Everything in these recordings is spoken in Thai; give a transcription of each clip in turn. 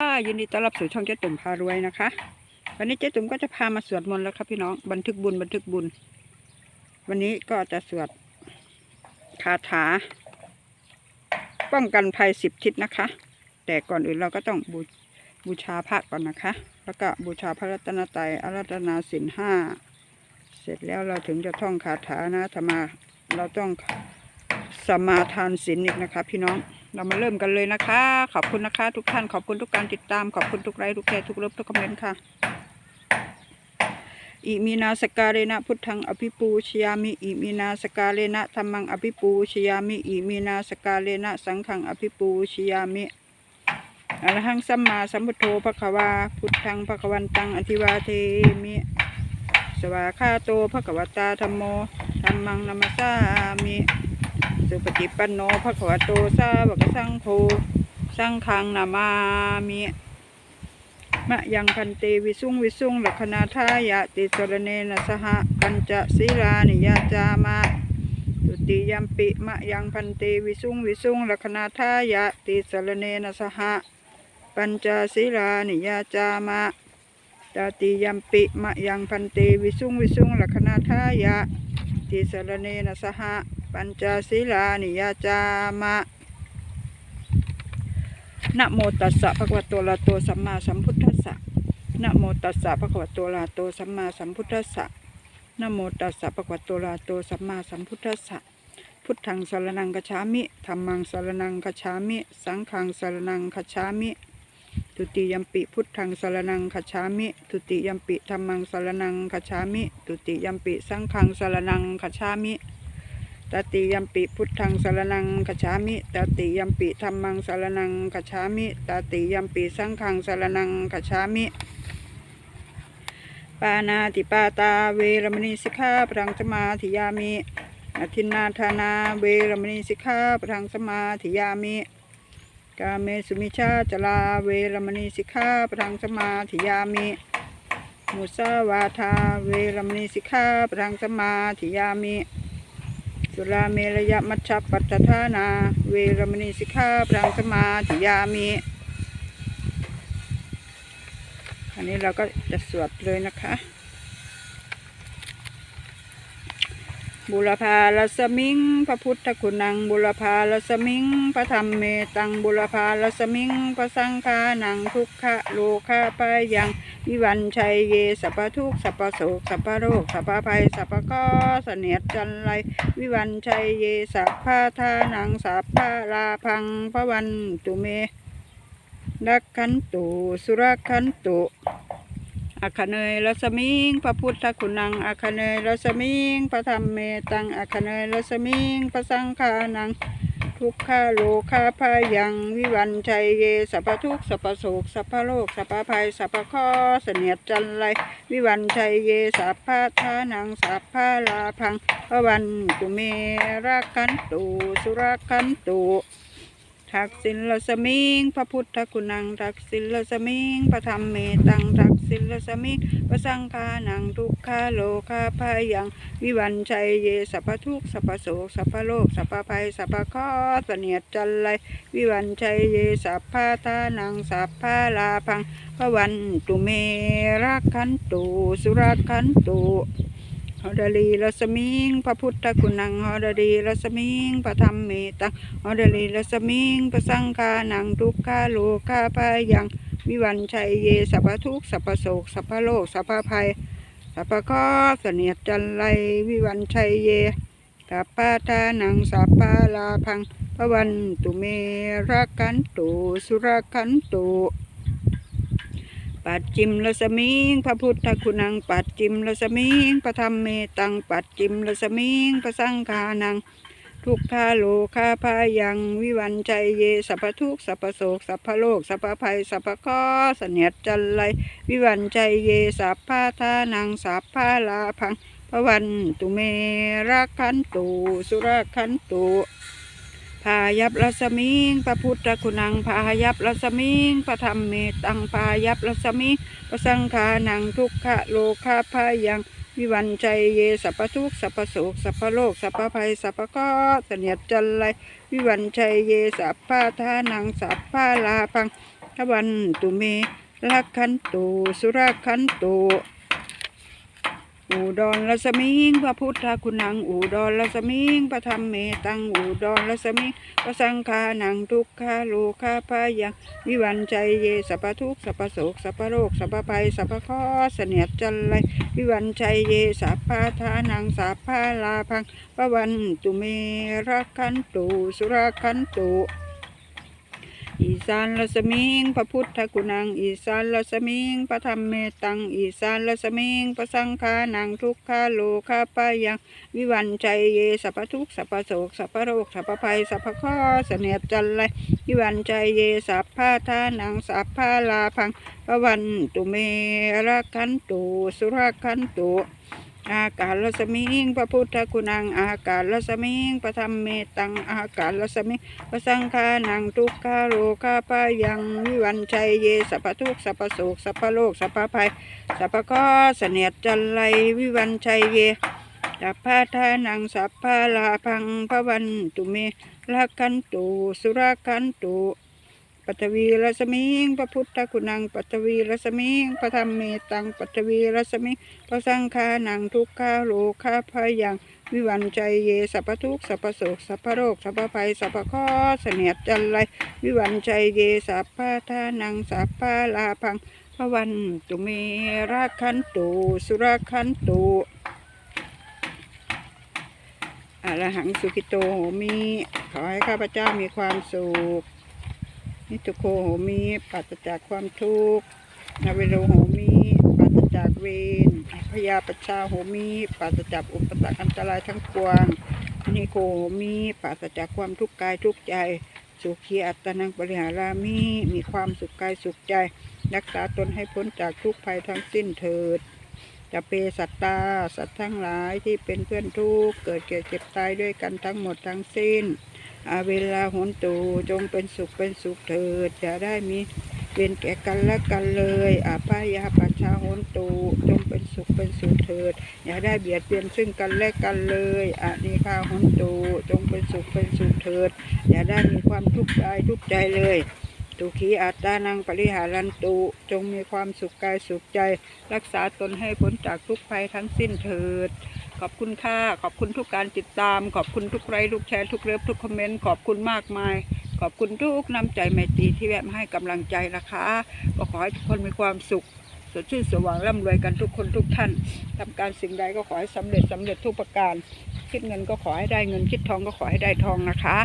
ค่ะยินดีต้อนรับสู่ช่องเจ๊ตุ่มพารวยนะคะ วันนี้เจ๊ตุ่มก็จะพามาสวดมนต์แล้วครับพี่น้องบันทึกบุญบันทึกบุญ วันนี้ก็จะสวดคาถา ป้องกันภัยสิบทิศนะคะ แต่ก่อนอื่นเราก็ต้องบูบชาพระก่อนนะคะ แล้วก็บูชาพระรัตนตรัยอารัตนาสินห้าเสร็จแล้วเราถึงจะท่องคาถานะธรรมาเราต้องสมาทานศีลอีกนะคะ พี่น้อง เรามาเริ่มกันเลยนะคะ ขอบคุณนะคะ ทุกท่านขอบคุณทุกการติดตามขอบคุณทุกไลค์ทุกแชร์ทุกเลิฟทุกคอมเมนต์ค่ะอิมินาสการเรนะพุทธังอภิปูชยามิอิมินาสการเรนะธรรมังอภิปูชยามิอิมินาสการเรนะสังฆังอภิปูชยามิอรหังสัมมาสัมพุทโธภควาพุทธังภควันตังอธิวาเทมิ สวาคาโตภควตาธรรมโมธรรมังนัมสสามิ สุปฏิปันโนภะควะโตสาวกสังโฆสังฆังนามามิมะยังพันเตวิสุงวิสุงลัคนาทายะติสรเนนะสหปัญจศีลานิยาจามะตุติยัมปิมะยังพันเตวิสุงวิสุงลัคนาทายะติสรเนนะสหปัญจศีลานิยาจามะตาติยัมปิมะยังพันเตวิสุงวิสุงลัคนาทายะติสรเนนะสห ปัญจศีลานิยาจามะนะโมตัสสะภะคะวะโตอะระโตสัมมาสัมพุทธัสสะนะโมตัสสะภะคะวะโตอะระโตสัมมาสัมพุทธัสสะนะโมตัสสะภะคะวะโตอะระโตสัมมาสัมพุทธัสสะพุทธังสรณังคัจฉามิธัมมังสรณังคัจฉามิ สังฆังสรณังคัจฉามิทุติยัมปิพุทธังสรณังคัจฉามิทุติยมปิธัมมังสรณังคัจฉามิทุติยมปิสังฆังสรณังคัจฉามิ ตติยัมปิพุทธังสรนังคัจฉามิตติยัมปิธรรมังสรนังคัจฉามิตติยัมปิสังฆังสรนังคัจฉามิปานาติปาตาเวรมณีสิกขาปรังสมาธิยามิอทินนาธานาเวรมณีสิกขาปรังสมาธิยามิกาเมสุมิชาจลาเวรมณีสิกขาปรังสมาธิยามิมุสาวาทาเวรมณีสิกขาปรังสมาธิยามิ สุราเมรยมัชฌัปปัจจานา เวรมณีสิกขาปรังสมาธิยามิอันนี้เราก็จะสวดเลยนะคะ บุรพาลสมิง พระพุทธคุณัง บุรพาลสมิง พระธรรมเมตัง บุรพาลสมิง พระสังฆานังทุกขะโลคาปายัง วิวันชัยเยสัพทุกสัพโสกสัพโรคสัพภัยสัพพก้อเสนียดจันไรวิวันชัยเยสัพพาทานังสัพพาลาพังพระวันตุเมรักขันตุสุรขันตุ อาคเนยรสมิงพระพุทธคุณังอาคเนยรสมิงพระธรรมเมตังอาคเนยรสมิงพระสังฆานัง ทุกขาโลคาพายังวิวันชัยเยสัพทุกสัพโศกสัพโรคสัพภัยสัพข้อเสนียดจันไรวิวันชัยเยสัพพะทานังสัพพะลาพังพระวันตุเมรักขันตุสุรขันตุทักษิณลสมิงพระพุทธคุณังทักษิณลสมิงพระธรรมเมตังทั กษิลสมิงพระสังฆานังทุกขาโลคาพายัง วิวันชัยเยสัพพทุกสัพพโศกสัพพโลกสัพพภัยสัพพข้อเสนียดจันไรวิวันชัยเยสัพพะทานังสัพพะลาพังพระวันตุเมรักขันตุสุรักขันตุหอดลีรสมิงพระพุทธคุณังหอดลีรสมิงพระธรรมเมตังหอดลีรสมิงพระสังฆานังทุกขาโลกาพายัง วิวันชัยเยสัพพทุกสัพพโศกสัพพโลกสัพพภัยสัพพข้อเสนียดจันไรวิวันชัยเยสัพพะทานังสัพพลาพังพระวันตุเมรักันตุสุรขันตุปัจจิมลสมิงพระพุทธคุณังปัจจิมลสมิงพระธรรมเมตังปัจจิมลสมิงพระสังฆานัง ทุกขาโลคาพายังวิวันใจเยสัพพทุกสัพพโศกสัพพโลกสัพพภัยสัพพข้อเสนียดจันไรวิวันใจเยสัพพะทานังสัพพะลาพังพระวันตุเมรักขันตุสุรขันตุพายับรัสมิงพระพุทธคุณังพายับรัสมิงพระธรรมเมตังพายับรัสมิงพระสังฆานังทุกขะโลคาพายัง วิวันใจเยสัพพทุกสัพพโสกสัพพโลกสัพพภัยสัพพข้อเสนียดจันไรวิวันชัยเยสัพพะทานังสัพพะลาพังทวันตุเมลักขันตุสุรขันตุ อุดรละสมิงพระพุทธคุณังอุดรละสมิงพระธรรมเมตังอุดรละสมิงพระสังฆานังทุกขาโลคาพายังวิวันใจเยสัพพทุกสัพพโศกสัพพโรคสัพพภัยสัพพข้อเสนียดจันไรวิวันใจเยสัพพาทานังสัพพาลาพังพระวันตุเมรักขันตุสุรขันตุ อีสานละสมิงพระพุทธกุณัง อีสานละสมิงพระธรรมเมตัง อีสานละสมิงพระสังฆานังทุกขาโลคาปายังวิวันใจเยสัพพทุกสัพพโศกสัพพโรคสัพพภัยสัพพข้อเสนียดจันไรวิวันใจเยสัพพาทานังสัพพาลาพังพระวันตุเมระคันตุสุรคันตุ อากาศละสมิงพระพุทธคุณัง อากาศละสมิงพระธรรมเมตัง อากาศละสมิงพระสังฆานังทุกขาโลคาปายังวิวันชัยเยสัพพทุกสัพพโศกสัพพโลกสัพพภัยสัพพข้อเสนียดจันไรวิวันชัยเยสัพพาทานังสัพพาลาพังพระวันตุเมละคันตุสุรคันตุ ปัทวีรัสมิงพระพุทธคุณังปัทวีรัสมิงพระธรรมเมตังปัทวีรัสมิงพระสังฆานังทุกขาโลคาพายัง วิวันใจเยสัพทุกสัพโศกสัพโรคสัพภัยสัพข้อเสนียดจันไรวิวันใจเยสัพพาทานังสัพพาลาพังพระวันตุเมราคันตุสุรคันตุอรหังสุขิโตโหมิขอให้ข้าพเจ้ามีความสุข นิทุโคโหมีปราศจากความทุกข์นาเวโรโหมีปราศจากเวรพยาปชชาโหมีปราศจากอุปสรรคอันตรายทั้งปวงนิโคโหมีปราศจากความทุกข์กายทุกข์ใจสุขีอัตตนังปริหารามีมีความสุขกายสุขใจ รักษาตนให้พ้นจากทุกภัยทั้งสิ้นเถิดจะเปสัตตา สัตว์ทั้งหลายที่เป็นเพื่อนทุกข์เกิดแก่เจ็บตายด้วยกันทั้งหมดทั้งสิ้น เวลาหนตูจงเป็นสุขเป็นสุขเถิดอย่าได้มีเวรแก่กันและกันเลยอาพายาปัชชาหนตูจงเป็นสุขเป็นสุขเถิด อย่าได้เบียดเบียนซึ่งกันและกันเลยอานิคาหนตูจงเป็นสุขเป็นสุขเถิด อย่าได้มีความทุกข์ใจทุกข์ใจเลยตุขีอัตตานังปริหารันตุจงมีความสุขกายสุขใจ รักษาตนให้พ้นจากทุกภัยทั้งสิ้นเถิด อบคุณค่ะ ขอบคุณทุกการติดตาม ขอบคุณทุกไลค์ทุกแชร์ทุกเลิฟทุกคอมเมนต์ ขอบคุณมากมาย ขอบคุณทุกน้ำใจไมตรีที่แวะมาให้กำลังใจนะคะก็ขอให้ทุกคนมีความสุขสดชื่นสว่างร่ำรวยกันทุกคนทุกท่านทำการสิ่งใดก็ขอให้สำเร็จสำเร็จทุกประการ คิดเงินก็ขอให้ได้เงินคิดทองก็ขอให้ได้ทองนะคะ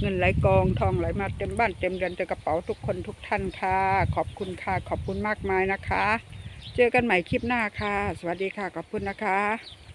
เงินไหลกองทองไหลมาเต็มบ้านเต็มเรือนเต็มกระเป๋าทุกคนทุกท่านค่ะ ขอบคุณค่ะ ขอบคุณมากมายนะคะ เจอกันใหม่คลิปหน้าค่ะ สวัสดีค่ะขอบคุณนะคะ